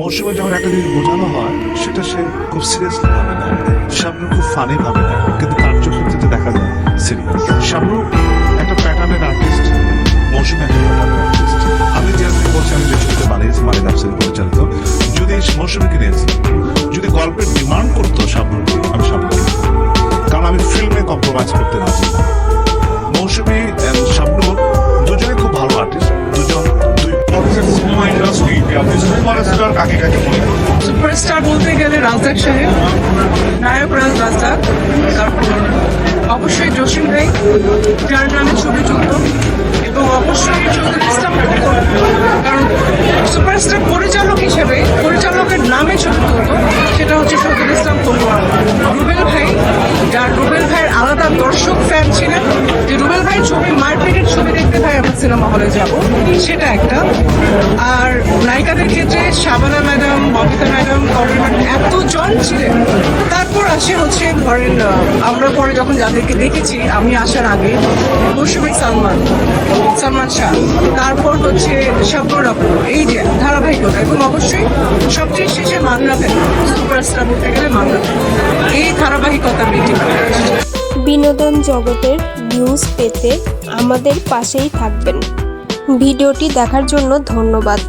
মৌসুমে যখন একটা জিনিস বোঝানো হয়, সেটা সে খুব সিরিয়াসলি ভাবে খুব ফানি ভাবে কিন্তু কার্যক্ষেত্রে দেখা যায় সিরিয়াস একটা প্যাটার্নের আর্টিস্ট মৌসুমে একটা প্যাটার্নের আর্টিস্ট আমি যে বলছি, আমি যে বানিয়েছি পরিচালিত, যদি যদি গল্পের ডিমান্ড করতো শাবনূরকে আমি কারণ আমি ফিল্মে কম্প্রোমাইজ করতে রাজি। সুপারস্টার কাকে কাকে মনে সুপারস্টার বলতে গেলে রাজাক সাহেব নায়ক রাজ রাজাক তারপর অবশ্যই জসিম ভাই, যার নামে ছবি চলত এবং অবশ্যই চৌধুরী ইসলাম। কারণ সুপারস্টার পরিচালক হিসেবে, পরিচালকের নামে ছবি চলত সেটা হচ্ছে চৌধুরী ইসলাম খোকন। রুবেল ভাই, যার রুবেল ভাইয়ের আলাদা দর্শক ফ্যান ছিলেন, যে রুবেল ভাই ছবি, মারপিটের ছবি দেখতে ভাই আমরা সিনেমা হলে যাব, সেটা একটা আর Shabana madam, Bobita madam Kabir madam, এতজন ছিলেন। তারপর আসে হচ্ছে ধরেন আমরা পরে যখন যাদেরকে দেখেছি, আমি আসার আগে মৌসুমী সালমান সালমান শাহ, তারপর হচ্ছে শাবনুর আপু এই যে ধারাবাহিকতা এবং অবশ্যই সবচেয়ে শেষে মান্না ফেল, সুপারস্টার বলতে গেলে মান্না এই ধারাবাহিকতা করে বিনোদন জগতের নিউজ পেতে আমাদের পাশেই থাকবেন। ভিডিওটি দেখার জন্য ধন্যবাদ।